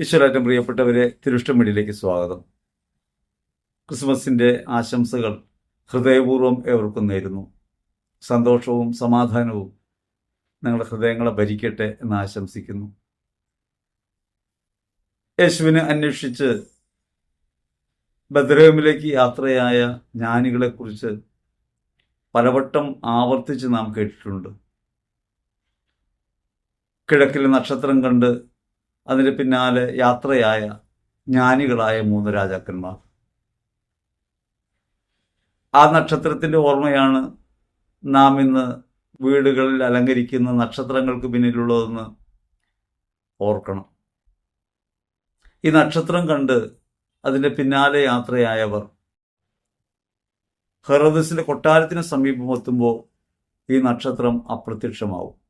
ഈശ്വരാറ്റം പ്രിയപ്പെട്ടവരെ തിരുഷ്ടമിടിയിലേക്ക് സ്വാഗതം. ക്രിസ്മസിന്റെ ആശംസകൾ ഹൃദയപൂർവം ഏവർക്കും നേരുന്നു. സന്തോഷവും സമാധാനവും നിങ്ങളുടെ ഹൃദയങ്ങളെ ഭരിക്കട്ടെ എന്ന് ആശംസിക്കുന്നു. യേശുവിനെ അന്വേഷിച്ച് ബദ്രഹമിലേക്ക് യാത്രയായ ജ്ഞാനികളെക്കുറിച്ച് പലവട്ടം ആവർത്തിച്ച് നാം കേട്ടിട്ടുണ്ട്. കിഴക്കിലെ നക്ഷത്രം കണ്ട് അതിന് പിന്നാലെ യാത്രയായ ജ്ഞാനികളായ മൂന്ന് രാജാക്കന്മാർ. ആ നക്ഷത്രത്തിന്റെ ഓർമ്മയാണ് നാം ഇന്ന് വീടുകളിൽ അലങ്കരിക്കുന്ന നക്ഷത്രങ്ങൾക്ക് പിന്നിലുള്ളതെന്ന് ഓർക്കണം. ഈ നക്ഷത്രം കണ്ട് അതിന്റെ പിന്നാലെ യാത്രയായവർ ഹെറദസിന്റെ കൊട്ടാരത്തിന് സമീപം എത്തുമ്പോൾ ഈ നക്ഷത്രം അപ്രത്യക്ഷമാവും.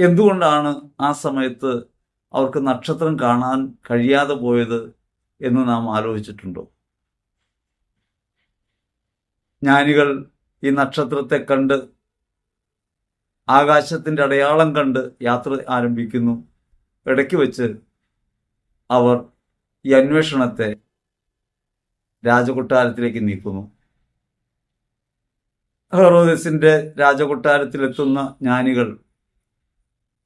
എന്തുകൊണ്ടാണ് ആ സമയത്ത് അവർക്ക് നക്ഷത്രം കാണാൻ കഴിയാതെ പോയത് എന്ന് നാം ആലോചിച്ചിട്ടുണ്ടോ? ജ്ഞാനികൾ ഈ നക്ഷത്രത്തെ കണ്ട് ആകാശത്തിന്റെ അടയാളം കണ്ട് യാത്ര ആരംഭിക്കുന്നു. ഇടയ്ക്ക് വെച്ച് അവർ ഈ അന്വേഷണത്തെ രാജകൊട്ടാരത്തിലേക്ക് നീക്കുന്നു. ഹെറോദസിന്റെ രാജകൊട്ടാരത്തിലെത്തുന്ന ജ്ഞാനികൾ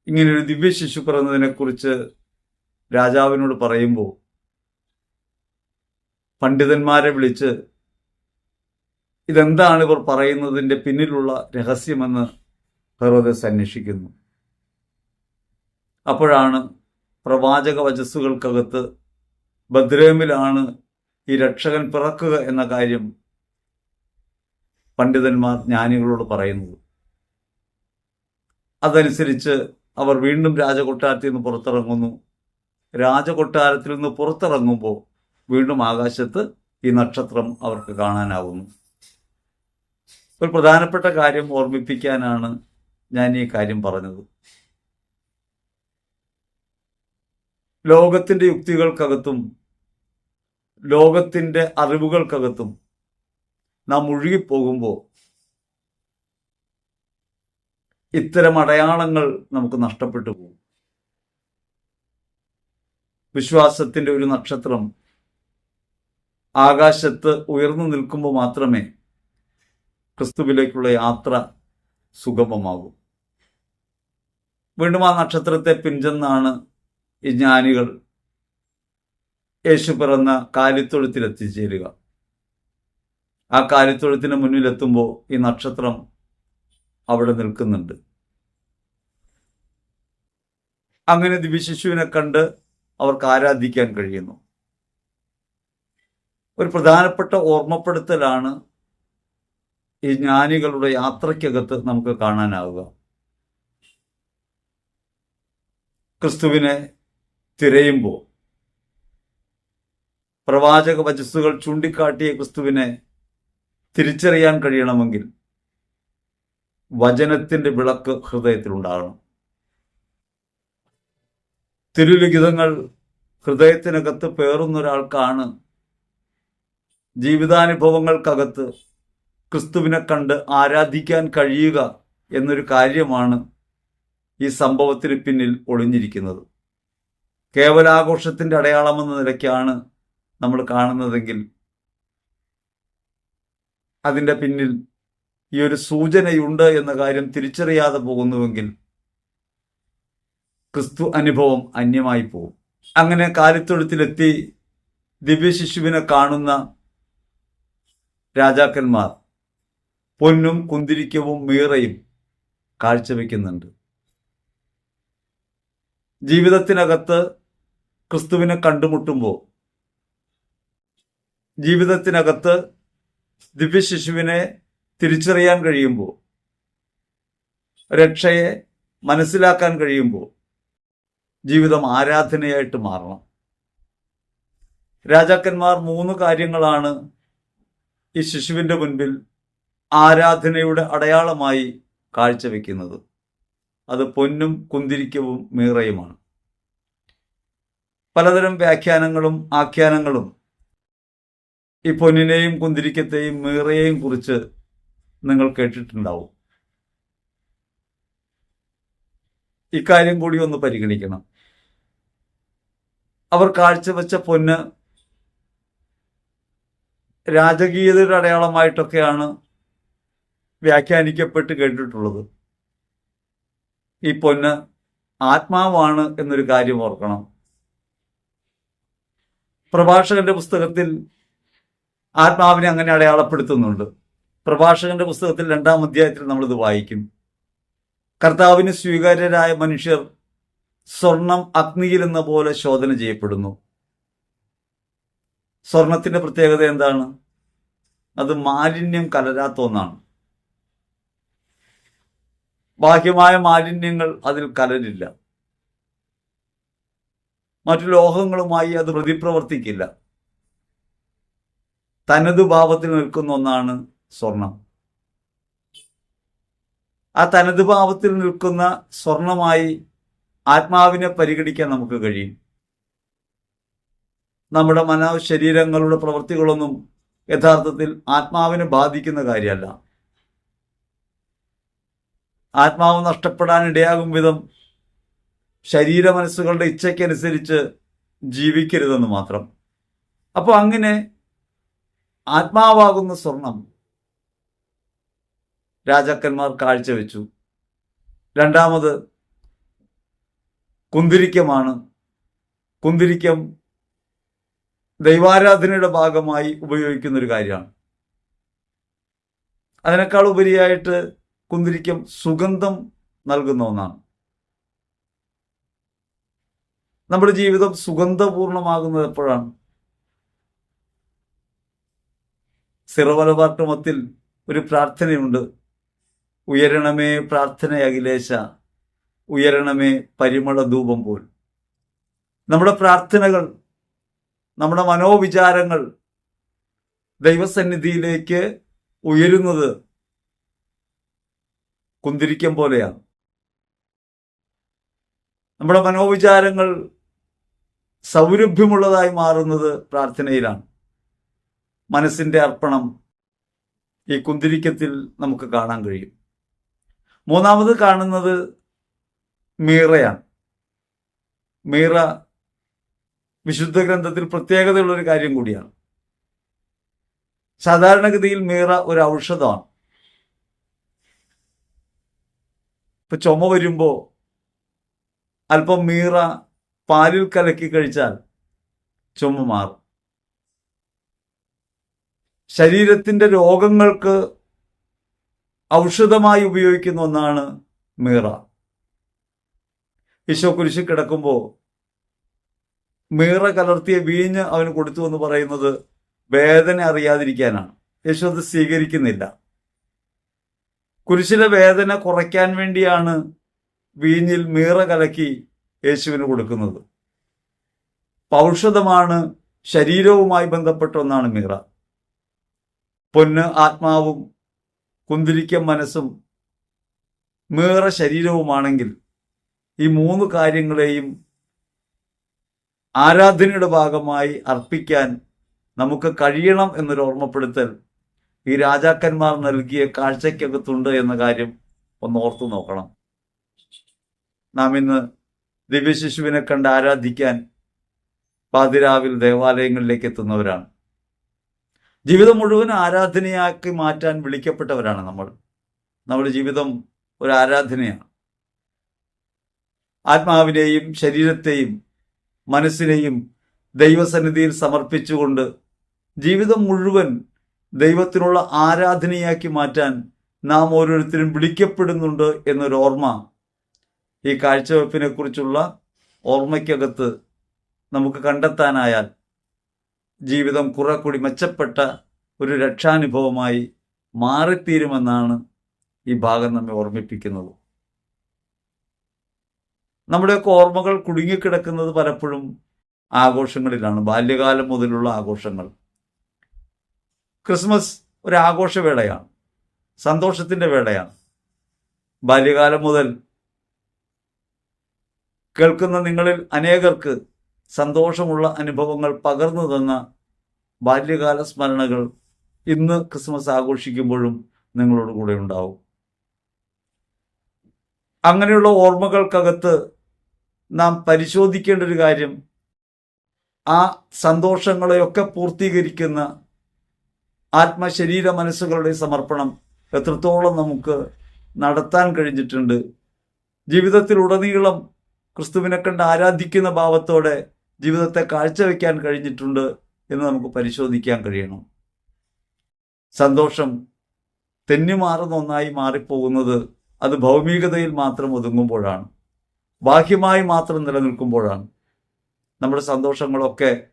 ഇങ്ങനൊരു ദിവ്യ ശിശു പിറന്നതിനെക്കുറിച്ച് രാജാവിനോട് പറയുമ്പോൾ പണ്ഡിതന്മാരെ വിളിച്ച് ഇതെന്താണ് ഇവർ പറയുന്നതിന്റെ പിന്നിലുള്ള രഹസ്യമെന്ന് ഹെറോദസ് അന്വേഷിക്കുന്നു. അപ്പോഴാണ് പ്രവാചക വചസ്സുകൾക്കകത്ത് ബദ്രേമിലാണ് ഈ രക്ഷകൻ പിറക്കുക എന്ന കാര്യം പണ്ഡിതന്മാർ ജ്ഞാനികളോട് പറയുന്നത്. അതനുസരിച്ച് അവർ വീണ്ടും രാജകൊട്ടാരത്തിൽ നിന്ന് പുറത്തിറങ്ങുന്നു. രാജകൊട്ടാരത്തിൽ നിന്ന് പുറത്തിറങ്ങുമ്പോൾ വീണ്ടും ആകാശത്ത് ഈ നക്ഷത്രം അവർക്ക് കാണാനാവുന്നു. ഒരു പ്രധാനപ്പെട്ട കാര്യം ഓർമ്മിപ്പിക്കാനാണ് ഞാൻ ഈ കാര്യം പറഞ്ഞത്. ലോകത്തിന്റെ യുക്തികൾക്കകത്തും ലോകത്തിന്റെ അറിവുകൾക്കകത്തും നാം മുഴുകിപ്പോകുമ്പോൾ ഇത്തരം അടയാളങ്ങൾ നമുക്ക് നഷ്ടപ്പെട്ടു പോകും. വിശ്വാസത്തിന്റെ ഒരു നക്ഷത്രം ആകാശത്ത് ഉയർന്നു നിൽക്കുമ്പോൾ മാത്രമേ ക്രിസ്തുവിലേക്കുള്ള യാത്ര സുഗമമാകൂ. വീണ്ടും ആ നക്ഷത്രത്തെ പിഞ്ചെന്നാണ് ഈ ജ്ഞാനികൾ യേശു പിറന്ന കാലിത്തൊഴുത്തിൽ എത്തിച്ചേരുക ആ കാലിത്തൊഴുത്തിന് മുന്നിലെത്തുമ്പോൾ ഈ നക്ഷത്രം അവിടെ നിൽക്കുന്നുണ്ട്. അങ്ങനെ ദിവ്യശിശുവിനെ കണ്ട് അവർക്ക് ആരാധിക്കാൻ കഴിയുന്നു. ഒരു പ്രധാനപ്പെട്ട ഓർമ്മപ്പെടുത്തലാണ് ഈ ജ്ഞാനികളുടെ യാത്രയ്ക്കകത്ത് നമുക്ക് കാണാനാവുക. ക്രിസ്തുവിനെ തിരയുമ്പോൾ പ്രവാചക വചസ്സുകൾ ചൂണ്ടിക്കാട്ടിയ ക്രിസ്തുവിനെ തിരിച്ചറിയാൻ കഴിയണമെങ്കിൽ വചനത്തിന്റെ വിളക്ക് ഹൃദയത്തിലുണ്ടാകണം. തിരുലിഖിതങ്ങൾ ഹൃദയത്തിനകത്ത് പേറുന്ന ഒരാൾക്കാണ് ജീവിതാനുഭവങ്ങൾക്കകത്ത് ക്രിസ്തുവിനെ കണ്ട് ആരാധിക്കാൻ കഴിയുക എന്നൊരു കാര്യമാണ് ഈ സംഭവത്തിന് പിന്നിൽ ഒളിഞ്ഞിരിക്കുന്നത്. കേവലാഘോഷത്തിന്റെ അടയാളമെന്ന നിലയ്ക്കാണ് നമ്മൾ കാണുന്നതെങ്കിൽ അതിന്റെ പിന്നിൽ ഈ ഒരു സൂചനയുണ്ട് എന്ന കാര്യം തിരിച്ചറിയാതെ പോകുന്നുവെങ്കിൽ ക്രിസ്തു അനുഭവം അന്യമായി പോകും. അങ്ങനെ കാലിത്തൊഴുത്തിലെത്തി ദിവ്യശിശുവിനെ കാണുന്ന രാജാക്കന്മാർ പൊന്നും കുന്തിരിക്കവും മീറയും കാഴ്ചവെക്കുന്നുണ്ട്. ജീവിതത്തിനകത്ത് ക്രിസ്തുവിനെ കണ്ടുമുട്ടുമ്പോൾ ജീവിതത്തിനകത്ത് ദിവ്യശിശുവിനെ തിരിച്ചറിയാൻ കഴിയുമ്പോൾ രക്ഷയെ മനസ്സിലാക്കാൻ കഴിയുമ്പോൾ ജീവിതം ആരാധനയായിട്ട് മാറണം. രാജാക്കന്മാർ മൂന്ന് കാര്യങ്ങളാണ് ഈ ശിശുവിന്റെ മുൻപിൽ ആരാധനയുടെ അടയാളമായി കാഴ്ചവെക്കുന്നത്. അത് പൊന്നും കുന്തിരിക്കവും മീറയുമാണ് പലതരം വ്യാഖ്യാനങ്ങളും ആഖ്യാനങ്ങളും ഈ പൊന്നിനെയും കുന്തിരിക്കത്തെയും മീറയെയും കുറിച്ച് നിങ്ങൾ കേട്ടിട്ടുണ്ടാവും. ഇക്കാര്യം കൂടി ഒന്ന് പരിഗണിക്കണം. അവർ കാഴ്ചവെച്ച പൊന്ന് രാജകീയതയുടെ അടയാളമായിട്ടൊക്കെയാണ് വ്യാഖ്യാനിക്കപ്പെട്ട് കേട്ടിട്ടുള്ളത്. ഈ പൊന്ന് ആത്മാവാണ് എന്നൊരു കാര്യം ഓർക്കണം. പ്രഭാഷകന്റെ പുസ്തകത്തിൽ ആത്മാവിനെ അങ്ങനെ അടയാളപ്പെടുത്തുന്നുണ്ട്. പ്രഭാഷകന്റെ പുസ്തകത്തിൽ രണ്ടാം അധ്യായത്തിൽ നമ്മളിത് വായിക്കും. കർത്താവിന് സ്വീകാര്യരായ മനുഷ്യർ സ്വർണം അഗ്നിയിൽ എന്ന പോലെ ശോധന ചെയ്യപ്പെടുന്നു. സ്വർണത്തിന്റെ പ്രത്യേകത എന്താണ്? അത് മാലിന്യം കലരാത്ത ഒന്നാണ്. ബാഹ്യമായ മാലിന്യങ്ങൾ അതിൽ കലരില്ല. മറ്റു ലോഹങ്ങളുമായി അത് പ്രതിപ്രവർത്തിക്കില്ല. തനതു ഭാവത്തിൽ നിൽക്കുന്ന ഒന്നാണ് സ്വർണം. ആ തനതു ഭാവത്തിൽ നിൽക്കുന്ന സ്വർണമായി ആത്മാവിനെ പരിഗണിക്കാൻ നമുക്ക് കഴിയും. നമ്മുടെ മനോ ശരീരങ്ങളുടെ പ്രവൃത്തികളൊന്നും യഥാർത്ഥത്തിൽ ആത്മാവിനെ ബാധിക്കുന്ന കാര്യമല്ല. ആത്മാവ് നഷ്ടപ്പെടാൻ ഇടയാകും വിധം ശരീര മനസ്സുകളുടെ ഇച്ഛയ്ക്കനുസരിച്ച് ജീവിക്കരുതെന്ന് മാത്രം. അപ്പോൾ അങ്ങനെ ആത്മാവാകുന്ന സ്വർണം രാജാക്കന്മാർ കാഴ്ചവെച്ചു. രണ്ടാമത് കുന്തിരിക്കമാണ്. കുന്തിരിക്കം ദൈവാരാധനയുടെ ഭാഗമായി ഉപയോഗിക്കുന്ന ഒരു കാര്യമാണ്. അതിനേക്കാൾ ഉപരിയായിട്ട് കുന്തിരിക്കം സുഗന്ധം നൽകുന്ന ഒന്നാണ്. നമ്മുടെ ജീവിതം സുഗന്ധപൂർണമാകുന്നത് എപ്പോഴാണ്? സിറവലപാട്ടമത്തിൽ ഒരു പ്രാർത്ഥനയുണ്ട്. ഉയരണമേ പ്രാർത്ഥന അഖിലേശ ഉയരണമേ പരിമള ധൂപം പോൽ. നമ്മുടെ പ്രാർത്ഥനകൾ നമ്മുടെ മനോവിചാരങ്ങൾ ദൈവസന്നിധിയിലേക്ക് ഉയരുന്നത് കുന്തിരിക്കം പോലെയാണ്. നമ്മുടെ മനോവിചാരങ്ങൾ സൗരഭ്യമുള്ളതായി മാറുന്നത് പ്രാർത്ഥനയിലാണ്. മനസ്സിന്റെ അർപ്പണം ഈ കുന്തിരിക്കത്തിൽ നമുക്ക് കാണാൻ കഴിയും. മൂന്നാമത് കാണുന്നത് മീറയാണ്. മീറ വിശുദ്ധ ഗ്രന്ഥത്തിൽ പ്രത്യേകതയുള്ള ഒരു കാര്യം കൂടിയാണ്. സാധാരണഗതിയിൽ മീറ ഒരു ഔഷധമാണ്. ഇപ്പൊ ചുമ വരുമ്പോ അല്പം മീറ പാലിൽ കലക്കി കഴിച്ചാൽ ചുമ മാറും. ശരീരത്തിന്റെ രോഗങ്ങൾക്ക് ഔഷധമായി ഉപയോഗിക്കുന്ന ഒന്നാണ് മീറ. ഈശോ കുരിശി കിടക്കുമ്പോൾ മീറ കലർത്തിയ വീഞ്ഞ് അവന് കൊടുത്തു എന്ന് പറയുന്നത് വേദന അറിയാതിരിക്കാനാണ്. യേശു അത് സ്വീകരിക്കുന്നില്ല. കുരിശിലെ വേദന കുറയ്ക്കാൻ വേണ്ടിയാണ് വീഞ്ഞിൽ മീറ കലക്കി യേശുവിന് കൊടുക്കുന്നത്. പൗഷധമാണ് ശരീരവുമായി ബന്ധപ്പെട്ട ഒന്നാണ് മീറ. പൊന്ന് ആത്മാവും കുന്തിരിക്കം മനസ്സും മീറ ശരീരവുമാണെങ്കിൽ ഈ മൂന്ന് കാര്യങ്ങളെയും ആരാധനയുടെ ഭാഗമായി അർപ്പിക്കാൻ നമുക്ക് കഴിയണം എന്നൊരു ഓർമ്മപ്പെടുത്തൽ ഈ രാജാക്കന്മാർ നൽകിയ കാഴ്ചയ്ക്കകത്തുണ്ട് എന്ന കാര്യം ഒന്ന് ഓർത്തു നോക്കണം. നാം ഇന്ന് ദിവ്യശിശുവിനെ കണ്ട് ആരാധിക്കാൻ പാതിരാവിൽ ദേവാലയങ്ങളിലേക്ക് എത്തുന്നവരാണ്. ജീവിതം മുഴുവൻ ആരാധനയാക്കി മാറ്റാൻ വിളിക്കപ്പെട്ടവരാണ് നമ്മൾ. നമ്മുടെ ജീവിതം ഒരു ആരാധനയാണ്. ആത്മാവിനെയും ശരീരത്തെയും മനസ്സിനെയും ദൈവസന്നിധിയിൽ സമർപ്പിച്ചുകൊണ്ട് ജീവിതം മുഴുവൻ ദൈവത്തിനുള്ള ആരാധനയാക്കി മാറ്റാൻ നാം ഓരോരുത്തരും വിളിക്കപ്പെടുന്നുണ്ട് എന്നൊരു ഓർമ്മ ഈ കാഴ്ചവെപ്പിനെ കുറിച്ചുള്ള ഓർമ്മയ്ക്കകത്ത് നമുക്ക് കണ്ടെത്താനായാൽ ജീവിതം കുറെ കൂടി മെച്ചപ്പെട്ട ഒരു രക്ഷാനുഭവമായി മാറിത്തീരുമെന്നാണ് ഈ ഭാഗം നമ്മെ ഓർമ്മിപ്പിക്കുന്നത്. നമ്മുടെയൊക്കെ ഓർമ്മകൾ കുടുങ്ങിക്കിടക്കുന്നത് പലപ്പോഴും ആഘോഷങ്ങളിലാണ് ബാല്യകാലം മുതലുള്ള ആഘോഷങ്ങൾ. ക്രിസ്മസ് ഒരു ആഘോഷവേളയാണ് സന്തോഷത്തിന്റെ വേളയാണ്. ബാല്യകാലം മുതൽ കേൾക്കുന്ന നിങ്ങളിൽ അനേകർക്ക് സന്തോഷമുള്ള അനുഭവങ്ങൾ പകർന്നു തന്ന ബാല്യകാല സ്മരണകൾ ഇന്ന് ക്രിസ്മസ് ആഘോഷിക്കുമ്പോഴും നിങ്ങളോട് കൂടെ ഉണ്ടാവും. അങ്ങനെയുള്ള ഓർമ്മകൾക്കകത്ത് നാം പരിശോധിക്കേണ്ട ഒരു കാര്യം ആ സന്തോഷങ്ങളെയൊക്കെ പൂർത്തീകരിക്കുന്ന ആത്മശരീര മനസ്സുകളുടെ സമർപ്പണം എത്രത്തോളം നമുക്ക് നടത്താൻ കഴിഞ്ഞിട്ടുണ്ട്. ജീവിതത്തിലുടനീളം ക്രിസ്തുവിനെ കണ്ട് ആരാധിക്കുന്ന ഭാവത്തോടെ ജീവിതത്തെ കാഴ്ചവെക്കാൻ കഴിഞ്ഞിട്ടുണ്ട് എന്ന് നമുക്ക് പരിശോധിക്കാൻ കഴിയണം. സന്തോഷം തെന്നിമാറുന്ന ഒന്നായി മാറിപ്പോകുന്നത് അത് ഭൗമികതയിൽ മാത്രം ഒതുങ്ങുമ്പോഴാണ്. ബാഹ്യമായി മാത്രം നിലനിൽക്കുമ്പോഴാണ്. നമ്മുടെ സന്തോഷങ്ങളൊക്കെ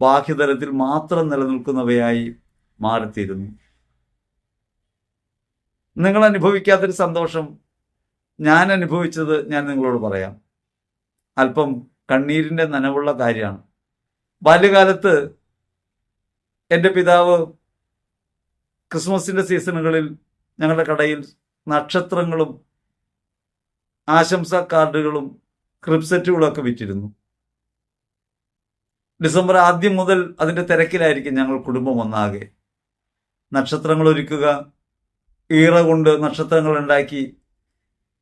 ബാഹ്യതലത്തിൽ മാത്രം നിലനിൽക്കുന്നവയായി മാറിത്തീരുന്നു. നിങ്ങൾ അനുഭവിക്കാത്തൊരു സന്തോഷം ഞാൻ അനുഭവിച്ചത് ഞാൻ നിങ്ങളോട് പറയാം. അല്പം കണ്ണീരിന്റെ നനവുള്ള കാര്യമാണ്. ബാല്യകാലത്ത് എന്റെ പിതാവ് ക്രിസ്മസിന്റെ സീസണുകളിൽ ഞങ്ങളുടെ കടയിൽ നക്ഷത്രങ്ങളും ആശംസാ കാർഡുകളും ക്രിപ്സെറ്റുകളൊക്കെ വിറ്റിരുന്നു. ഡിസംബർ ആദ്യം മുതൽ അതിന്റെ തിരക്കിലായിരിക്കും ഞങ്ങൾ കുടുംബം ഒന്നാകെ. നക്ഷത്രങ്ങൾ ഒരുക്കുക ഈറ കൊണ്ട് നക്ഷത്രങ്ങൾ ഉണ്ടാക്കി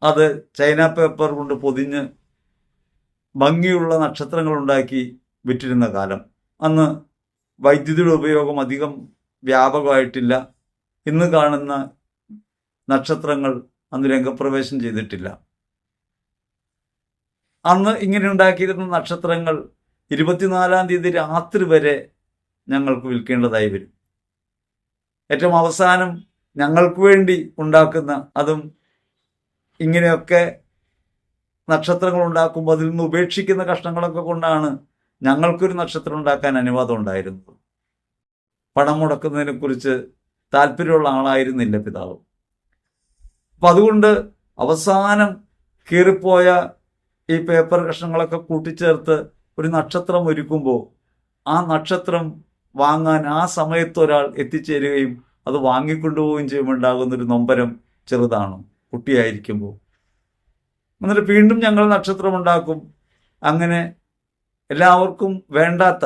അത് ചൈന പേപ്പർ കൊണ്ട് പൊതിഞ്ഞ് ഭംഗിയുള്ള നക്ഷത്രങ്ങൾ ഉണ്ടാക്കി വിറ്റിരുന്ന കാലം. അന്ന് വൈദ്യുതിയുടെ ഉപയോഗം അധികം വ്യാപകമായിട്ടില്ല. ഇന്ന് കാണുന്ന നക്ഷത്രങ്ങൾ അന്ന് രംഗപ്രവേശം ചെയ്തിട്ടില്ല. അന്ന് ഇങ്ങനെ ഉണ്ടാക്കിയിരുന്ന നക്ഷത്രങ്ങൾ ഇരുപത്തിനാലാം തീയതി രാത്രി വരെ ഞങ്ങൾക്ക് വിൽക്കേണ്ടതായി വരും. ഏറ്റവും അവസാനം ഞങ്ങൾക്ക് വേണ്ടി ഉണ്ടാക്കുന്ന അതും ഇങ്ങനെയൊക്കെ നക്ഷത്രങ്ങൾ ഉണ്ടാക്കുമ്പോൾ അതിൽ നിന്ന് ഉപേക്ഷിക്കുന്ന കഷ്ണങ്ങളൊക്കെ കൊണ്ടാണ് ഞങ്ങൾക്കൊരു നക്ഷത്രം ഉണ്ടാക്കാൻ അനുവാദം ഉണ്ടായിരുന്നത്. പണം മുടക്കുന്നതിനെ കുറിച്ച് താല്പര്യമുള്ള ആളായിരുന്നില്ല പിതാവ്. അപ്പം അതുകൊണ്ട് അവസാനം കീറിപ്പോയ ഈ പേപ്പർ കഷ്ണങ്ങളൊക്കെ കൂട്ടിച്ചേർത്ത് ഒരു നക്ഷത്രം ഒരുക്കുമ്പോൾ ആ നക്ഷത്രം വാങ്ങാൻ ആ സമയത്ത് ഒരാൾ എത്തിച്ചേരുകയും അത് വാങ്ങിക്കൊണ്ടുപോവുകയും ചെയ്യുമ്പോൾ ഉണ്ടാകുന്നൊരു നൊമ്പരം ചെറുതാണ് കുട്ടിയായിരിക്കുമ്പോൾ എന്നിട്ട് വീണ്ടും ഞങ്ങൾ നക്ഷത്രം ഉണ്ടാക്കും അങ്ങനെ എല്ലാവർക്കും വേണ്ടാത്ത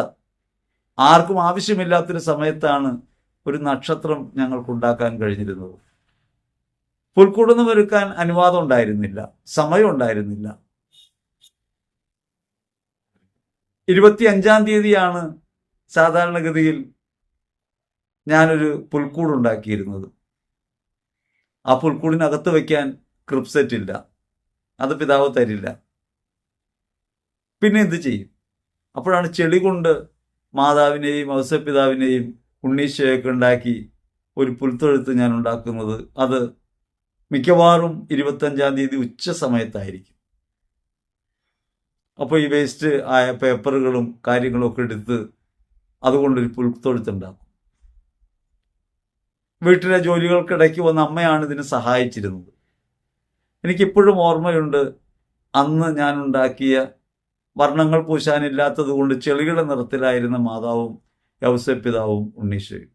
ആർക്കും ആവശ്യമില്ലാത്തൊരു സമയത്താണ് ഒരു നക്ഷത്രം ഞങ്ങൾക്കുണ്ടാക്കാൻ കഴിഞ്ഞിരുന്നത്. പുൽക്കൂടൊന്നും ഒരുക്കാൻ അനുവാദം ഉണ്ടായിരുന്നില്ല സമയം ഉണ്ടായിരുന്നില്ല. ഇരുപത്തി അഞ്ചാം തീയതിയാണ് സാധാരണഗതിയിൽ ഞാനൊരു പുൽക്കൂട് ഉണ്ടാക്കിയിരുന്നത്. ആ പുൽക്കൂടിനകത്ത് വയ്ക്കാൻ ക്രിപ്സെറ്റ് ഇല്ല. അത് പിതാവ് തരില്ല. പിന്നെ എന്ത് ചെയ്യും? അപ്പോഴാണ് ചെളി കൊണ്ട് മാതാവിനെയും ഔസപിതാവിനെയും ഉണ്ണീശയൊക്കെ ഉണ്ടാക്കി ഒരു പുൽത്തൊഴുത്ത് ഞാൻ ഉണ്ടാക്കുന്നത്. അത് മിക്കവാറും ഇരുപത്തഞ്ചാം തീയതി ഉച്ച സമയത്തായിരിക്കും. അപ്പോൾ ഈ വേസ്റ്റ് ആയ പേപ്പറുകളും കാര്യങ്ങളും ഒക്കെ എടുത്ത് അതുകൊണ്ടൊരു പുൽത്തൊഴുത്തുണ്ടാക്കും വീട്ടിലെ ജോലികൾക്കിടയ്ക്ക് വന്ന അമ്മയാണ് ഇതിനെ സഹായിച്ചിരുന്നത്. എനിക്കിപ്പോഴും ഓർമ്മയുണ്ട് അന്ന് ഞാൻ ഉണ്ടാക്കിയ വർണങ്ങൾ പൂശാനില്ലാത്തത് കൊണ്ട് ചെളിയുടെ നിറത്തിലായിരുന്ന മാതാവും യൗസപിതാവും ഉണ്ണീശയും.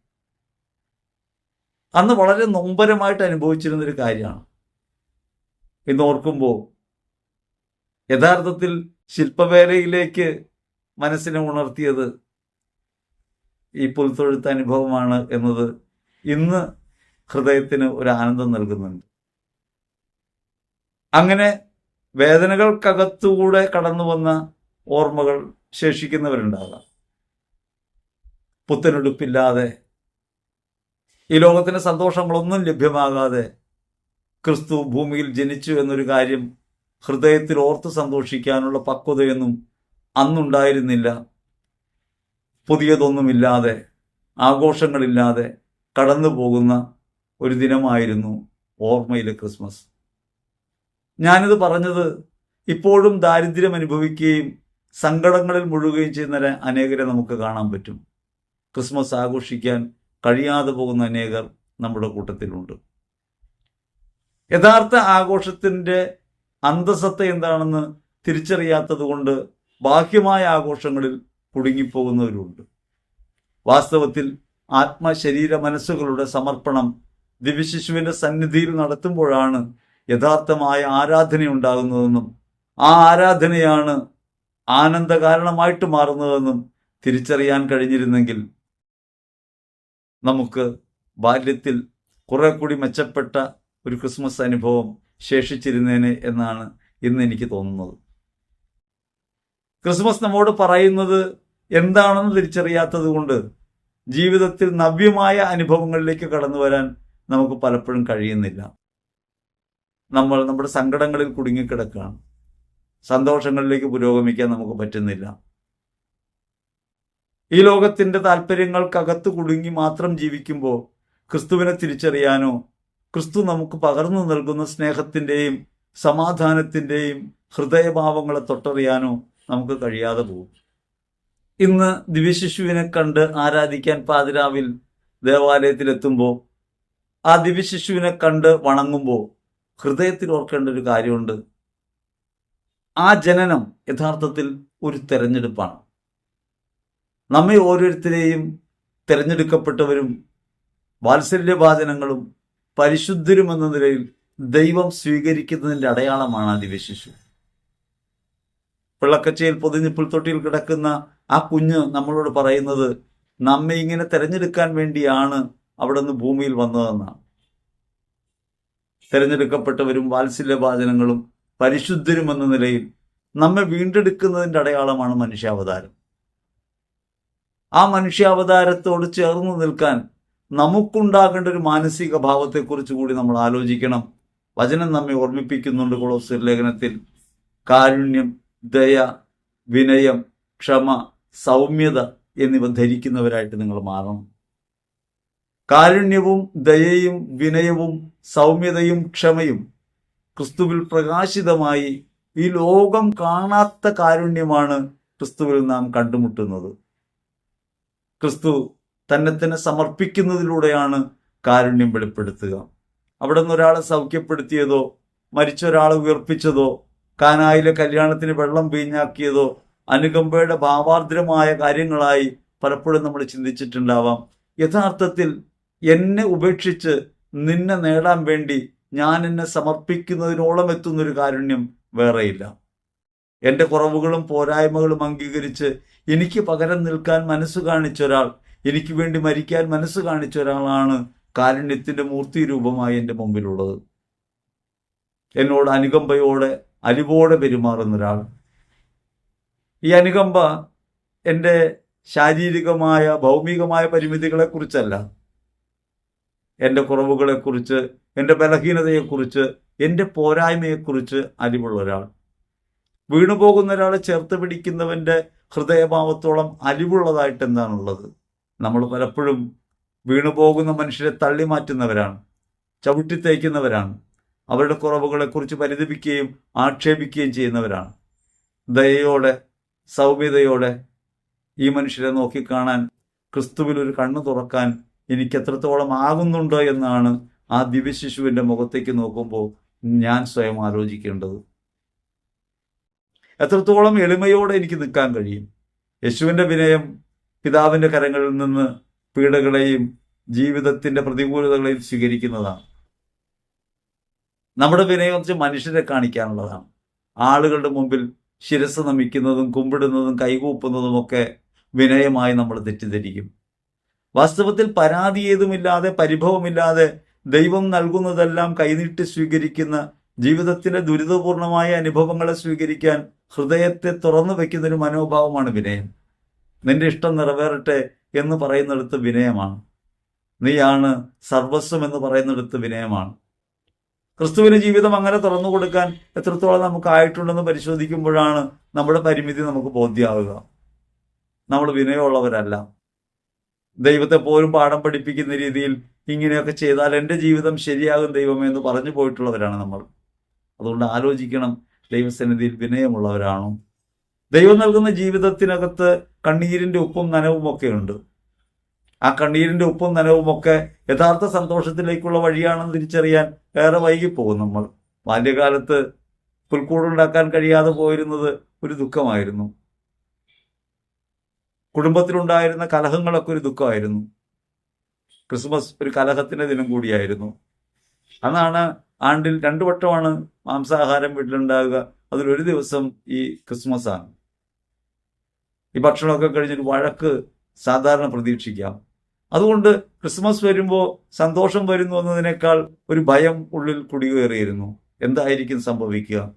അന്ന് വളരെ നൊമ്പരമായിട്ട് അനുഭവിച്ചിരുന്നൊരു കാര്യമാണ്. ഇന്ന് ഓർക്കുമ്പോൾ യഥാർത്ഥത്തിൽ ശില്പവേലയിലേക്ക് മനസ്സിനെ ഉണർത്തിയത് ഈ പുൽത്തൊഴുത്ത് അനുഭവമാണ് എന്നത് ഇന്ന് ഹൃദയത്തിന് ഒരു ആനന്ദം നൽകുന്നുണ്ട്. അങ്ങനെ വേദനകൾക്കകത്തുകൂടെ കടന്നു വന്ന ഓർമ്മകൾ ശേഷിക്കുന്നവരുണ്ടാകാം. പുത്തനുടുപ്പില്ലാതെ ഈ ലോകത്തിന് സന്തോഷങ്ങളൊന്നും ലഭ്യമാകാതെ ക്രിസ്തു ഭൂമിയിൽ ജനിച്ചു എന്നൊരു കാര്യം ഹൃദയത്തിൽ ഓർത്ത് സന്തോഷിക്കാനുള്ള പക്വതയൊന്നും അന്നുണ്ടായിരുന്നില്ല. പുതിയതൊന്നുമില്ലാതെ ആഘോഷങ്ങളില്ലാതെ കടന്നു പോകുന്ന ഒരു ദിനമായിരുന്നു ഓർമ്മയിലെ ക്രിസ്മസ്. ഞാനിത് പറഞ്ഞത് ഇപ്പോഴും ദാരിദ്ര്യം അനുഭവിക്കുകയും സങ്കടങ്ങളിൽ മുഴുകുകയും ചെയ്യുന്ന അനേകരെ നമുക്ക് കാണാൻ പറ്റും. ക്രിസ്മസ് ആഘോഷിക്കാൻ കഴിയാതെ പോകുന്ന അനേകർ നമ്മുടെ കൂട്ടത്തിലുണ്ട്. യഥാർത്ഥ ആഘോഷത്തിന്റെ അന്തസത്ത എന്താണെന്ന് തിരിച്ചറിയാത്തത് കൊണ്ട് ബാഹ്യമായ ആഘോഷങ്ങളിൽ കുടുങ്ങിപ്പോകുന്നവരുണ്ട്. വാസ്തവത്തിൽ ആത്മശരീര മനസ്സുകളുടെ സമർപ്പണം ദിവ്യശിശുവിന്റെ സന്നിധിയിൽ നടത്തുമ്പോഴാണ് യഥാർത്ഥമായ ആരാധന ഉണ്ടാകുന്നതെന്നും ആ ആരാധനയാണ് ആനന്ദ കാരണമായിട്ട് മാറുന്നതെന്നും തിരിച്ചറിയാൻ കഴിഞ്ഞിരുന്നെങ്കിൽ നമുക്ക് ബാല്യത്തിൽ കുറെ കൂടി മെച്ചപ്പെട്ട ഒരു ക്രിസ്മസ് അനുഭവം ശേഷിച്ചിരുന്നേനെ എന്നാണ് ഇന്ന് എനിക്ക് തോന്നുന്നത്. ക്രിസ്മസ് നമ്മോട് പറയുന്നത് എന്താണെന്ന് തിരിച്ചറിയാത്തത് കൊണ്ട് ജീവിതത്തിൽ നവ്യമായ അനുഭവങ്ങളിലേക്ക് കടന്നു വരാൻ നമുക്ക് പലപ്പോഴും കഴിയുന്നില്ല. നമ്മൾ നമ്മുടെ സങ്കടങ്ങളിൽ കുടുങ്ങിക്കിടക്കുകയാണ്. സന്തോഷങ്ങളിലേക്ക് പുരോഗമിക്കാൻ നമുക്ക് പറ്റുന്നില്ല. ഈ ലോകത്തിന്റെ താല്പര്യങ്ങൾക്കകത്ത് കുടുങ്ങി മാത്രം ജീവിക്കുമ്പോൾ ക്രിസ്തുവിനെ തിരിച്ചറിയാനോ ക്രിസ്തു നമുക്ക് പകർന്നു നൽകുന്ന സ്നേഹത്തിന്റെയും സമാധാനത്തിന്റെയും ഹൃദയഭാവങ്ങളെ തൊട്ടറിയാനോ നമുക്ക് കഴിയാതെ പോകും. ഇന്ന് ദിവ്യശിശുവിനെ കണ്ട് ആരാധിക്കാൻ പാതിരാവിൽ ദേവാലയത്തിലെത്തുമ്പോൾ ആ ദിവ്യശിശുവിനെ കണ്ട് വണങ്ങുമ്പോൾ ഹൃദയത്തിൽ ഓർക്കേണ്ട ഒരു കാര്യമുണ്ട്. ആ ജനനം യഥാർത്ഥത്തിൽ ഒരു തെരഞ്ഞെടുപ്പാണ്. നമ്മെ ഓരോരുത്തരെയും തിരഞ്ഞെടുക്കപ്പെട്ടവരും വാത്സല്യഭാചനങ്ങളും പരിശുദ്ധരും എന്ന നിലയിൽ ദൈവം സ്വീകരിക്കുന്നതിന്റെ അടയാളമാണ് ആ ദിവ്യശിശു. പിള്ളക്കച്ചയിൽ പൊതിഞ്ഞിപ്പിൾ തൊട്ടിയിൽ കിടക്കുന്ന ആ കുഞ്ഞ് നമ്മളോട് പറയുന്നത് നമ്മെ ഇങ്ങനെ തിരഞ്ഞെടുക്കാൻ വേണ്ടിയാണ് അവിടെ നിന്ന് ഭൂമിയിൽ വന്നതെന്നാണ്. തിരഞ്ഞെടുക്കപ്പെട്ടവരും വാത്സല്യവാചനങ്ങളും പരിശുദ്ധരും എന്ന നിലയിൽ നമ്മെ വീണ്ടെടുക്കുന്നതിന്റെ അടയാളമാണ് മനുഷ്യാവതാരം. ആ മനുഷ്യാവതാരത്തോട് ചേർന്ന് നിൽക്കാൻ നമുക്കുണ്ടാകേണ്ട ഒരു മാനസിക ഭാവത്തെക്കുറിച്ച് കൂടി നമ്മൾ ആലോചിക്കണം. വചനം നമ്മെ ഓർമ്മിപ്പിക്കുന്നുണ്ട് കൊളോസിർ ലേഖനത്തിൽ. കാരുണ്യം ദയ വിനയം ക്ഷമ സൗമ്യത എന്നിവ ധരിക്കുന്നവരായിട്ട് നിങ്ങൾ മാറണം. കാരുണ്യവും ദയയും വിനയവും സൗമ്യതയും ക്ഷമയും ക്രിസ്തുവിൽ പ്രകാശിതമായി ഈ ലോകം കാണാത്ത കാരുണ്യമാണ് ക്രിസ്തുവിൽ നാം കണ്ടുമുട്ടുന്നത്. ക്രിസ്തു തന്നെ തന്നെ സമർപ്പിക്കുന്നതിലൂടെയാണ് കാരുണ്യം വെളിപ്പെടുത്തുക. അവിടെ നിന്ന് ഒരാളെ സൗഖ്യപ്പെടുത്തിയതോ മരിച്ച ഒരാളെ ഉയർപ്പിച്ചതോ കാനായിലെ കല്യാണത്തിന് വെള്ളം വീഞ്ഞാക്കിയതോ അനുകമ്പയുടെ ഭാവാർദ്രമായ കാര്യങ്ങളായി പലപ്പോഴും നമ്മൾ ചിന്തിച്ചിട്ടുണ്ടാവാം. യഥാർത്ഥത്തിൽ എന്നെ ഉപേക്ഷിച്ച് നിന്നെ നേടാൻ വേണ്ടി ഞാൻ എന്നെ സമർപ്പിക്കുന്നതിനോളം എത്തുന്നൊരു കാരുണ്യം വേറെയില്ല. എന്റെ കുറവുകളും പോരായ്മകളും അംഗീകരിച്ച് എനിക്ക് പകരം നിൽക്കാൻ മനസ്സ് കാണിച്ച ഒരാൾ എനിക്ക് വേണ്ടി മരിക്കാൻ മനസ്സ് കാണിച്ച ഒരാളാണ് കാരുണ്യത്തിന്റെ മൂർത്തി രൂപമായി എന്റെ മുമ്പിലുള്ളത്. എന്നോട് അനുകമ്പയോടെ അലിവോടെ പെരുമാറുന്ന ഒരാൾ. ഈ അനുകമ്പ എന്റെ ശാരീരികമായ ഭൗമികമായ പരിമിതികളെക്കുറിച്ചല്ല. എന്റെ കുറവുകളെക്കുറിച്ച് എന്റെ ബലഹീനതയെക്കുറിച്ച് എന്റെ പോരായ്മയെക്കുറിച്ച് അലിവുള്ള ഒരാൾ. വീണുപോകുന്ന ഒരാളെ ചേർത്ത് പിടിക്കുന്നവന്റെ ഹൃദയഭാവത്തോളം അലിവുള്ളതായിട്ട് എന്താണുള്ളത് നമ്മൾ പലപ്പോഴും വീണുപോകുന്ന മനുഷ്യരെ തള്ളി മാറ്റുന്നവരാണ് ചവിട്ടിത്തേക്കുന്നവരാണ് അവരുടെ കുറവുകളെക്കുറിച്ച് പരിതപിക്കുകയും ആക്ഷേപിക്കുകയും ചെയ്യുന്നവരാണ്. ദയയോടെ സൗമ്യതയോടെ ഈ മനുഷ്യരെ നോക്കിക്കാണാൻ ക്രിസ്തുവിൽ ഒരു കണ്ണ് തുറക്കാൻ എനിക്ക് എത്രത്തോളം ആകുന്നുണ്ടോ എന്നാണ് ആ ദിവ്യശിശുവിന്റെ മുഖത്തേക്ക് നോക്കുമ്പോൾ ഞാൻ സ്വയം ആലോചിക്കേണ്ടത്. എത്രത്തോളം എളിമയോടെ എനിക്ക് നിൽക്കാൻ കഴിയും. യേശുവിന്റെ വിനയം പിതാവിന്റെ കരങ്ങളിൽ നിന്ന് പീഡകളെയും ജീവിതത്തിന്റെ പ്രതികൂലതകളെയും സ്വീകരിക്കുന്നതാണ്. നമ്മുടെ വിനയം മനുഷ്യരെ കാണിക്കാനുള്ളതാണ്. ആളുകളുടെ മുമ്പിൽ ശിരസ് നമിക്കുന്നതും കുമ്പിടുന്നതും കൈകൂപ്പുന്നതും ഒക്കെ വിനയമായി നമ്മൾ തെറ്റിദ്ധരിക്കും. വാസ്തവത്തിൽ പരാതി ഏതുമില്ലാതെ പരിഭവമില്ലാതെ ദൈവം നൽകുന്നതെല്ലാം കൈനീട്ടി സ്വീകരിക്കുന്ന ജീവിതത്തിലെ ദുരിതപൂർണമായ അനുഭവങ്ങളെ സ്വീകരിക്കാൻ ഹൃദയത്തെ തുറന്നു വയ്ക്കുന്നൊരു മനോഭാവമാണ് വിനയം. നിന്റെ ഇഷ്ടം നിറവേറട്ടെ എന്ന് പറയുന്നിടത്ത് വിനയമാണ്. നീയാണ് സർവസ്വം എന്ന് പറയുന്നിടത്ത് വിനയമാണ്. ക്രിസ്തുവിന് ജീവിതം അങ്ങനെ തുറന്നു കൊടുക്കാൻ എത്രത്തോളം നമുക്ക് ആയിട്ടുണ്ടെന്ന് പരിശോധിക്കുമ്പോഴാണ് നമ്മുടെ പരിമിതി നമുക്ക് ബോധ്യമാവുക നമ്മൾ വിനയമുള്ളവരല്ല. ദൈവത്തെ പോലും പാഠം പഠിപ്പിക്കുന്ന രീതിയിൽ ഇങ്ങനെയൊക്കെ ചെയ്താൽ എന്റെ ജീവിതം ശരിയാകും ദൈവമേ എന്ന് പറഞ്ഞു പോയിട്ടുള്ളവരാണ് നമ്മൾ. അതുകൊണ്ട് ആലോചിക്കണം ദൈവസന്നിധിയിൽ വിനയമുള്ളവരാണോ? ദൈവം നൽകുന്ന ജീവിതത്തിനകത്ത് കണ്ണീരിന്റെ ഉപ്പും നനവും ഒക്കെ ഉണ്ട്. ആ കണ്ണീരിന്റെ ഉപ്പും നനവും ഒക്കെ യഥാർത്ഥ സന്തോഷത്തിലേക്കുള്ള വഴിയാണെന്ന് തിരിച്ചറിയാൻ ഏറെ വൈകിപ്പോകും നമ്മൾ. ബാല്യകാലത്ത് പുൽക്കൂടുണ്ടാക്കാൻ കഴിയാതെ പോയിരുന്നത് ഒരു ദുഃഖമായിരുന്നു. കുടുംബത്തിലുണ്ടായിരുന്ന കലഹങ്ങളൊക്കെ ഒരു ദുഃഖമായിരുന്നു. ക്രിസ്മസ് ഒരു കലഹത്തിന്റെ ദിനം കൂടിയായിരുന്നു. അന്നാണ് ആണ്ടിൽ രണ്ടു വട്ടമാണ് മാംസാഹാരം വീട്ടിലുണ്ടാകുക. അതിലൊരു ദിവസം ഈ ക്രിസ്മസ് ആണ് ഈ ഭക്ഷണമൊക്കെ കഴിഞ്ഞൊരു വഴക്ക് സാധാരണ പ്രതീക്ഷിക്കാം. അതുകൊണ്ട് ക്രിസ്മസ് വരുമ്പോൾ സന്തോഷം വരുന്നു എന്നതിനേക്കാൾ ഒരു ഭയം ഉള്ളിൽ കുടികയറിയിരുന്നു എന്തായിരിക്കും സംഭവിക്കുക?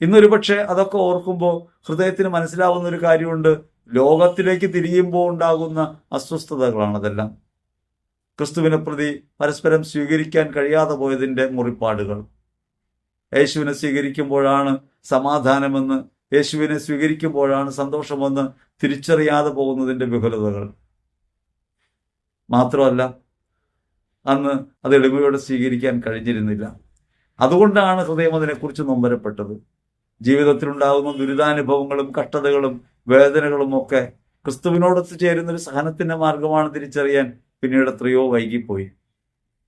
ഇന്നൊരു പക്ഷേ അതൊക്കെ ഓർക്കുമ്പോൾ ഹൃദയത്തിന് മനസ്സിലാവുന്ന ഒരു കാര്യമുണ്ട്. ലോകത്തിലേക്ക് തിരിയുമ്പോൾ ഉണ്ടാകുന്ന അസ്വസ്ഥതകളാണ് അതെല്ലാം. ക്രിസ്തുവിനെ പ്രതി പരസ്പരം സ്വീകരിക്കാൻ കഴിയാതെ പോയതിന്റെ മുറിപ്പാടുകൾ. യേശുവിനെ സ്വീകരിക്കുമ്പോഴാണ് സമാധാനമെന്ന് യേശുവിനെ സ്വീകരിക്കുമ്പോഴാണ് സന്തോഷമെന്ന് തിരിച്ചറിയാതെ പോകുന്നതിന്റെ വിഫലതകൾ. മാത്രമല്ല അന്ന് അത് എളിമയോടെ സ്വീകരിക്കാൻ കഴിഞ്ഞിരുന്നില്ല. അതുകൊണ്ടാണ് ഹൃദയം അതിനെക്കുറിച്ച് നൊമ്പരപ്പെട്ടത്. ജീവിതത്തിലുണ്ടാകുന്ന ദുരിതാനുഭവങ്ങളും കഷ്ടതകളും വേദനകളും ഒക്കെ ക്രിസ്തുവിനോടൊത്ത് ചേരുന്ന ഒരു സഹനത്തിന്റെ മാർഗമാണ് തിരിച്ചറിയാൻ പിന്നീട് എത്രയോ വൈകിപ്പോയി.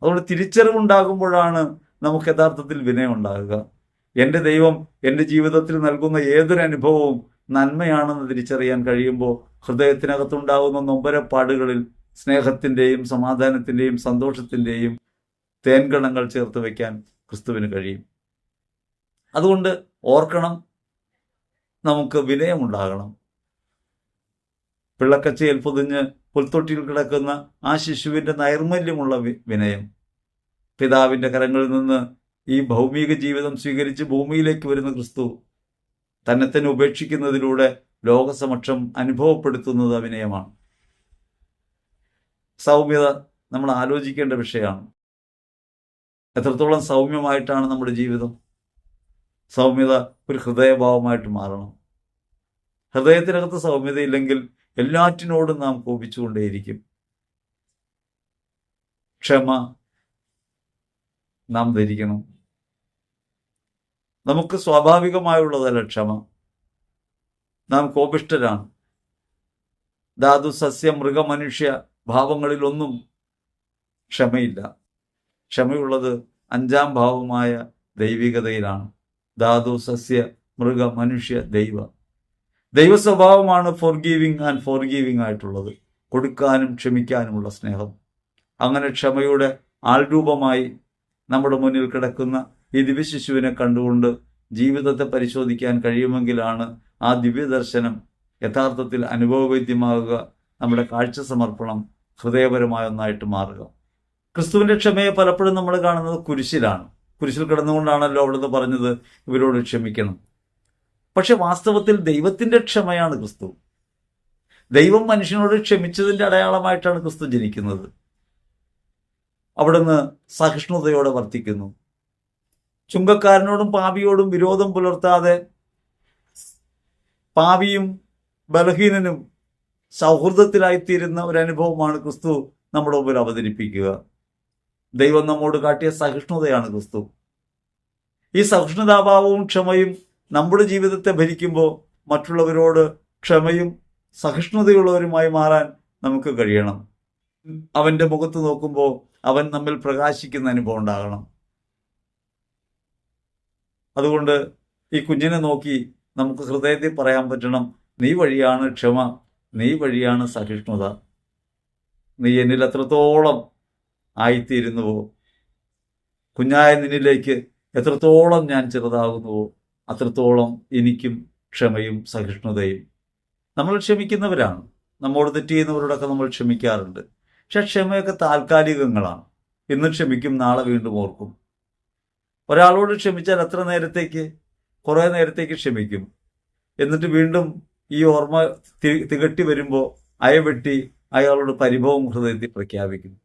അതുകൊണ്ട് തിരിച്ചറിവുണ്ടാകുമ്പോഴാണ് നമുക്ക് യഥാർത്ഥത്തിൽ വിനയം ഉണ്ടാകുക. എന്റെ ദൈവം എന്റെ ജീവിതത്തിൽ നൽകുന്ന ഏതൊരു അനുഭവവും നന്മയാണെന്ന് തിരിച്ചറിയാൻ കഴിയുമ്പോൾ ഹൃദയത്തിനകത്തുണ്ടാകുന്ന നൊമ്പരപ്പാടുകളിൽ സ്നേഹത്തിന്റെയും സമാധാനത്തിന്റെയും സന്തോഷത്തിന്റെയും തേൻഗണങ്ങൾ ചേർത്ത് വയ്ക്കാൻ ക്രിസ്തുവിന് കഴിയും. അതുകൊണ്ട് ഓർക്കണം നമുക്ക് വിനയമുണ്ടാകണം. പിള്ളക്കച്ചയിൽ പൊതിഞ്ഞ് പുൽത്തൊട്ടിയിൽ കിടക്കുന്ന ആ ശിശുവിന്റെ നൈർമല്യമുള്ള വിനയം. പിതാവിന്റെ കരങ്ങളിൽ നിന്ന് ഈ ഭൗമിക ജീവിതം സ്വീകരിച്ച് ഭൂമിയിലേക്ക് വരുന്ന ക്രിസ്തു തന്നെ തന്നെ ഉപേക്ഷിക്കുന്നതിലൂടെ ലോകസമക്ഷം അനുഭവപ്പെടുത്തുന്നത് അഭിനയമാണ്. സൗമ്യത നമ്മൾ ആലോചിക്കേണ്ട വിഷയമാണ്. എത്രത്തോളം സൗമ്യമായിട്ടാണ് നമ്മുടെ ജീവിതം? സൗമ്യത ഒരു ഹൃദയഭാവമായിട്ട് മാറണം. ഹൃദയത്തിനകത്ത് സൗമ്യതയില്ലെങ്കിൽ എല്ലാറ്റിനോടും നാം കോപിച്ചുകൊണ്ടേയിരിക്കും. ക്ഷമ നാം ധരിക്കണം. നമുക്ക് സ്വാഭാവികമായുള്ളതല്ല ക്ഷമ. നാം കോപിഷ്ടരാണ് ധാതു സസ്യ മൃഗ മനുഷ്യ ഭാവങ്ങളിലൊന്നും ക്ഷമയില്ല. ക്ഷമയുള്ളത് അഞ്ചാം ഭാവമായ ദൈവികതയിലാണ്. ധാതു സസ്യ മൃഗ മനുഷ്യ ദൈവ. ദൈവ സ്വഭാവമാണ് forgiving and forgiving ആയിട്ടുള്ളത്. കൊടുക്കാനും ക്ഷമിക്കാനുമുള്ള സ്നേഹം. അങ്ങനെ ക്ഷമയുടെ ആൾരൂപമായി നമ്മുടെ മുന്നിൽ കിടക്കുന്ന ഈ ദിവ്യശിശുവിനെ കണ്ടുകൊണ്ട് ജീവിതത്തെ പരിശോധിക്കാൻ കഴിയുമെങ്കിലാണ് ആ ദിവ്യദർശനം യഥാർത്ഥത്തിൽ അനുഭവവേദ്യമാകുക നമ്മുടെ കാഴ്ച സമർപ്പണം ഹൃദയപരമായ ഒന്നായിട്ട് മാറുക. ക്രിസ്തുവിന്റെ ക്ഷമയെ പലപ്പോഴും നമ്മൾ കാണുന്നത് കുരിശിലാണ്. കുരിശിൽ കിടന്നുകൊണ്ടാണല്ലോ അവിടുന്ന് പറഞ്ഞത് ഇവരോട് ക്ഷമിക്കണം. പക്ഷെ വാസ്തവത്തിൽ ദൈവത്തിന്റെ ക്ഷമയാണ് ക്രിസ്തു. ദൈവം മനുഷ്യനോട് ക്ഷമിച്ചതിന്റെ അടയാളമായിട്ടാണ് ക്രിസ്തു ജനിക്കുന്നത്. അവിടുന്ന് സഹിഷ്ണുതയോടെ വർത്തിക്കുന്നു. ചുങ്കക്കാരനോടും പാപിയോടും വിരോധം പുലർത്താതെ പാപിയും ബലഹീനനും സൗഹൃദത്തിലായിത്തീരുന്ന ഒരു അനുഭവമാണ് ക്രിസ്തു നമ്മുടെ മുമ്പിൽ അവതരിപ്പിക്കുക. ദൈവം നമ്മോട് കാട്ടിയ സഹിഷ്ണുതയാണ് ക്രിസ്തു. ഈ സഹിഷ്ണുതാഭാവവും ക്ഷമയും നമ്മുടെ ജീവിതത്തെ ഭരിക്കുമ്പോൾ മറ്റുള്ളവരോട് ക്ഷമയും സഹിഷ്ണുതയുള്ളവരുമായി മാറാൻ നമുക്ക് കഴിയണം. അവന്റെ മുഖത്ത് നോക്കുമ്പോൾ അവൻ നമ്മിൽ പ്രകാശിക്കുന്ന അനുഭവം ഉണ്ടാകണം. അതുകൊണ്ട് ഈ കുഞ്ഞിനെ നോക്കി നമുക്ക് ഹൃദയത്തിൽ പറയാൻ പറ്റണം നീ വഴിയാണ് ക്ഷമ നീ വഴിയാണ് സഹിഷ്ണുത. നീ എന്നിൽ എത്രത്തോളം ആയിത്തീരുന്നുവോ കുഞ്ഞായ നിന്നിലേക്ക് എത്രത്തോളം ഞാൻ ചെറുതാകുന്നുവോ അത്രത്തോളം എനിക്കും ക്ഷമയും സഹിഷ്ണുതയും. നമ്മൾ ക്ഷമിക്കുന്നവരാണ്. നമ്മോട് തെറ്റ് ചെയ്യുന്നവരോടൊക്കെ നമ്മൾ ക്ഷമിക്കാറുണ്ട്. പക്ഷെ ക്ഷമയൊക്കെ താൽക്കാലികങ്ങളാണ്. ഇന്ന് ക്ഷമിക്കും നാളെ വീണ്ടും ഓർക്കും. ഒരാളോട് ക്ഷമിച്ചാൽ എത്ര നേരത്തേക്ക്? കുറേ നേരത്തേക്ക് ക്ഷമിക്കും. എന്നിട്ട് വീണ്ടും ഈ ഓർമ്മ തികട്ടി വരുമ്പോൾ അയവെട്ടി അയാളോട് പരിഭവം ഹൃദയത്തിൽ പ്രഖ്യാപിക്കുന്നു.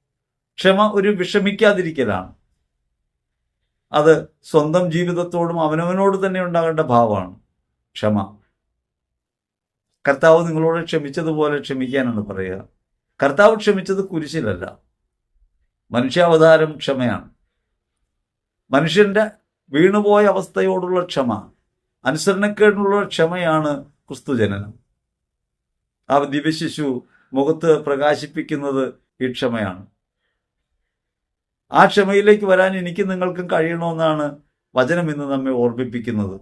ക്ഷമ ഒരു വിഷമിക്കാതിരിക്കലാണ്. അത് സ്വന്തം ജീവിതത്തോടും അവനവനോട് തന്നെ ഉണ്ടാകേണ്ട ഭാവമാണ്. ക്ഷമ. കർത്താവ് നിങ്ങളോട് ക്ഷമിച്ചതുപോലെ ക്ഷമിക്കാനാണ് പറയുക. കർത്താവ് ക്ഷമിച്ചത് കുരിശിലല്ല. മനുഷ്യാവതാരം ക്ഷമയാണ്. മനുഷ്യന്റെ വീണുപോയ അവസ്ഥയോടുള്ള ക്ഷമ അനുസരണക്കേടിനുള്ള ക്ഷമയാണ് ക്രിസ്തു ജനനം. ആ ദിവ്യശിശു മുഖത്ത് പ്രകാശിപ്പിക്കുന്നത് ഈ ക്ഷമയാണ്. ആ ക്ഷമയിലേക്ക് വരാൻ എനിക്ക് നിങ്ങൾക്കും കഴിയണമെന്നാണ് വചനം ഇന്ന് നമ്മെ ഓർമ്മിപ്പിക്കുന്നത്.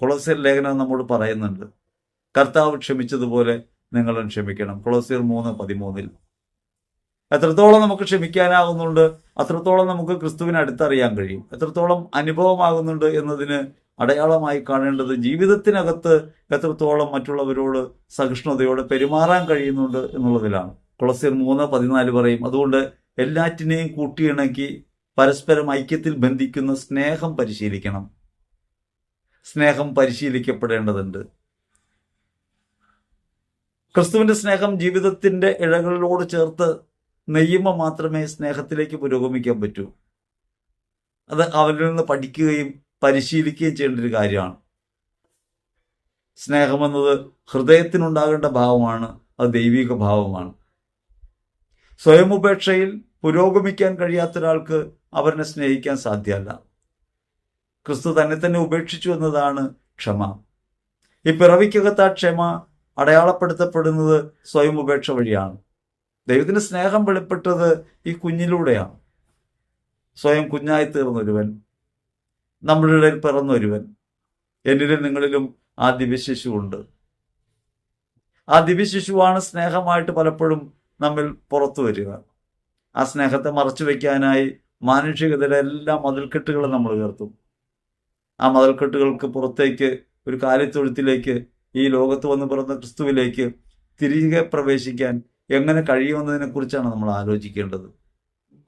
കൊളോസിയർ ലേഖനം നമ്മോട് പറയുന്നുണ്ട് കർത്താവ് ക്ഷമിച്ചതുപോലെ നിങ്ങളും ക്ഷമിക്കണം. കൊളോസിയർ മൂന്ന് പതിമൂന്നിൽ എത്രത്തോളം നമുക്ക് ക്ഷമിക്കാനാകുന്നുണ്ട് അത്രത്തോളം നമുക്ക് ക്രിസ്തുവിനെ അടുത്തറിയാൻ കഴിയും എത്രത്തോളം അനുഭവമാകുന്നുണ്ട് എന്നതിന് അടയാളമായി കാണേണ്ടത് ജീവിതത്തിനകത്ത് എത്രത്തോളം മറ്റുള്ളവരോട് സഹിഷ്ണുതയോടെ പെരുമാറാൻ കഴിയുന്നുണ്ട് എന്നുള്ളതിലാണ്. തുളസിയർ മൂന്ന് പതിനാല് പറയും അതുകൊണ്ട് എല്ലാറ്റിനെയും കൂട്ടിയിണക്കി പരസ്പരം ഐക്യത്തിൽ ബന്ധിക്കുന്ന സ്നേഹം പരിശീലിക്കണം. സ്നേഹം പരിശീലിക്കപ്പെടേണ്ടതുണ്ട്. ക്രിസ്തുവിന്റെ സ്നേഹം ജീവിതത്തിന്റെ ഇഴകളിലോട് ചേർത്ത് നെയ്യുമ്പോൾ മാത്രമേ സ്നേഹത്തിലേക്ക് പുരോഗമിക്കാൻ പറ്റൂ. അത് അവരിൽ നിന്ന് പഠിക്കുകയും പരിശീലിക്കുകയും ചെയ്യേണ്ട ഒരു കാര്യമാണ്. സ്നേഹമെന്നത് ഹൃദയത്തിനുണ്ടാകേണ്ട ഭാവമാണ് അത് ദൈവിക ഭാവമാണ്. സ്വയം ഉപേക്ഷയിൽ പുരോഗമിക്കാൻ കഴിയാത്ത ഒരാൾക്ക് അവരെ സ്നേഹിക്കാൻ സാധ്യമല്ല. ക്രിസ്തു തന്നെ തന്നെ ഉപേക്ഷിച്ചു എന്നതാണ് ക്ഷമ. ഈ പിറവിക്കകത്ത് ആ ക്ഷമ അടയാളപ്പെടുത്തപ്പെടുന്നത് സ്വയം ഉപേക്ഷ വഴിയാണ്. ദൈവത്തിന്റെ സ്നേഹം വെളിപ്പെട്ടത് ഈ കുഞ്ഞിലൂടെയാണ്. സ്വയം കുഞ്ഞായി തീർന്നൊരുവൻ നമ്മളുടെ ഇടയിൽ പിറന്നൊരുവൻ എന്നിലും നിങ്ങളിലും ആ ദിവ്യശിശുവുണ്ട്. ആ ദിവ്യശിശുവാണ് സ്നേഹമായിട്ട് പലപ്പോഴും നമ്മിൽ പുറത്തു വരിക. ആ സ്നേഹത്തെ മറച്ചു വയ്ക്കാനായി മാനുഷികതയുടെ എല്ലാ മതിൽക്കെട്ടുകളും നമ്മൾ ഉയർത്തും. ആ മതിൽക്കെട്ടുകൾക്ക് പുറത്തേക്ക് ഒരു കാര്യത്തൊഴുത്തിലേക്ക് ഈ ലോകത്ത് വന്ന് പിറന്ന ക്രിസ്തുവിലേക്ക് തിരികെ പ്രവേശിക്കാൻ എങ്ങനെ കഴിയുമെന്നതിനെ കുറിച്ചാണ് നമ്മൾ ആലോചിക്കേണ്ടത്.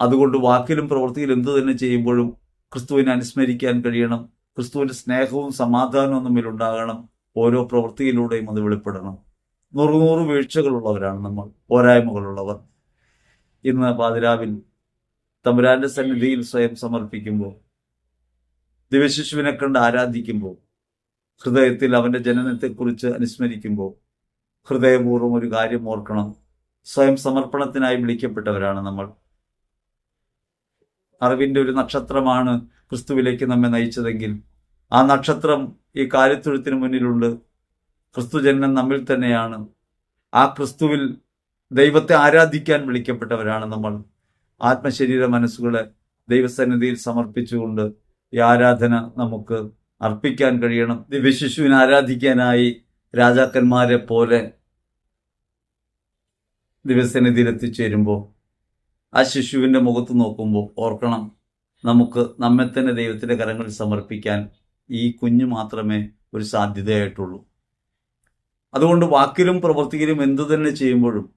അതുകൊണ്ട് വാക്കിലും പ്രവൃത്തിയിലും എന്തു തന്നെ ചെയ്യുമ്പോഴും ക്രിസ്തുവിനെ അനുസ്മരിക്കാൻ കഴിയണം. ക്രിസ്തുവിന്റെ സ്നേഹവും സമാധാനവും തമ്മിൽ ഉണ്ടാകണം. ഓരോ പ്രവൃത്തിയിലൂടെയും അത് വെളിപ്പെടണം. നൂറ് നൂറ് വീഴ്ചകളുള്ളവരാണ് നമ്മൾ. പോരായ്മകളുള്ളവർ. ഇന്ന് പാതിരാവിൽ തമ്പുരാന്റെ സന്നിധിയിൽ സ്വയം സമർപ്പിക്കുമ്പോൾ ദിവശിശുവിനെ കണ്ട് ആരാധിക്കുമ്പോൾ ഹൃദയത്തിൽ അവന്റെ ജനനത്തെക്കുറിച്ച് അനുസ്മരിക്കുമ്പോൾ ഹൃദയപൂർവം ഒരു കാര്യം ഓർക്കണം. സ്വയം സമർപ്പണത്തിനായി വിളിക്കപ്പെട്ടവരാണ് നമ്മൾ. അറിവിന്റെ ഒരു നക്ഷത്രമാണ് ക്രിസ്തുവിലേക്ക് നമ്മെ നയിച്ചതെങ്കിൽ ആ നക്ഷത്രം ഈ കാര്യത്തൊഴുത്തിന് മുന്നിലുണ്ട്. ക്രിസ്തു ജനനം നമ്മിൽ തന്നെയാണ്. ആ ക്രിസ്തുവിൽ ദൈവത്തെ ആരാധിക്കാൻ വിളിക്കപ്പെട്ടവരാണ് നമ്മൾ. ആത്മശരീര മനസ്സുകളെ ദൈവസന്നിധിയിൽ സമർപ്പിച്ചുകൊണ്ട് ഈ ആരാധന നമുക്ക് അർപ്പിക്കാൻ കഴിയണം. ദിവ്യശിശുവിനെ ആരാധിക്കാനായി രാജാക്കന്മാരെ പോലെ ദിവസന്നിധിയിൽ എത്തിച്ചേരുമ്പോൾ ആ ശിശുവിന്റെ മുഖത്ത് നോക്കുമ്പോൾ ഓർക്കണം നമുക്ക് നമ്മെ തന്നെ ദൈവത്തിന്റെ കരങ്ങളിൽ സമർപ്പിക്കാൻ ഈ കുഞ്ഞ് മാത്രമേ ഒരു സാധ്യതയായിട്ടുള്ളൂ. അതുകൊണ്ട് വാക്കിലും പ്രവൃത്തിയിലും എന്തു തന്നെ ചെയ്യുമ്പോഴും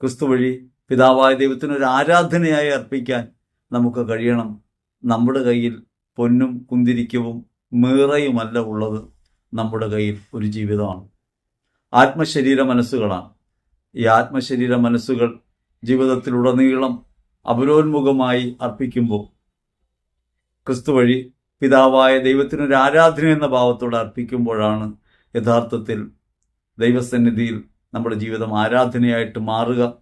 ക്രിസ്തു വഴി പിതാവായ ദൈവത്തിന് ഒരു ആരാധനയായി അർപ്പിക്കാൻ നമുക്ക് കഴിയണം. നമ്മുടെ കയ്യിൽ പൊന്നും കുന്തിരിക്കവും മീറയുമല്ല ഉള്ളത് നമ്മുടെ കയ്യിൽ ഒരു ജീവിതമാണ്. ആത്മശരീര മനസ്സുകളാണ്. ഈ ആത്മശരീര മനസ്സുകൾ ജീവിതത്തിലുടനീളം അപരോന്മുഖമായി അർപ്പിക്കുമ്പോൾ ക്രിസ്തു വഴി പിതാവായ ദൈവത്തിനൊരു ആരാധന എന്ന ഭാവത്തോടെ അർപ്പിക്കുമ്പോഴാണ് യഥാർത്ഥത്തിൽ ദൈവസന്നിധിയിൽ നമ്മുടെ ജീവിതം ആരാധനയായിട്ട് മാറുക.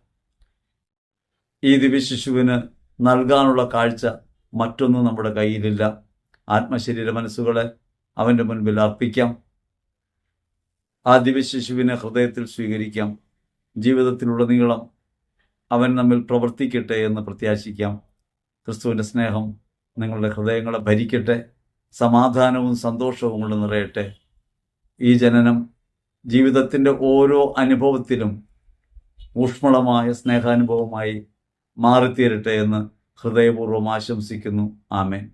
ഈ ദിവ്യശിശുവിന് നൽകാനുള്ള കാഴ്ച മറ്റൊന്നും നമ്മുടെ കയ്യിലില്ല. ആത്മശരീര മനസ്സുകളെ അവന്റെ മുൻപിൽ അർപ്പിക്കാം. ആ ദിവ്യശിശുവിനെ ഹൃദയത്തിൽ സ്വീകരിക്കാം. ജീവിതത്തിലുടനീളം അവൻ നമ്മിൽ പ്രവർത്തിക്കട്ടെ എന്ന് പ്രത്യാശിക്കാം. ക്രിസ്തുവിന്റെ സ്നേഹം നിങ്ങളുടെ ഹൃദയങ്ങളെ ഭരിക്കട്ടെ. സമാധാനവും സന്തോഷവും കൊണ്ട് നിറയട്ടെ. ഈ ജനനം ജീവിതത്തിന്റെ ഓരോ അനുഭവത്തിലും ഊഷ്മളമായ സ്നേഹാനുഭവമായി മാറിത്തീരട്ടെ എന്ന് ഹൃദയപൂർവം ആശംസിക്കുന്നു. ആമേൻ.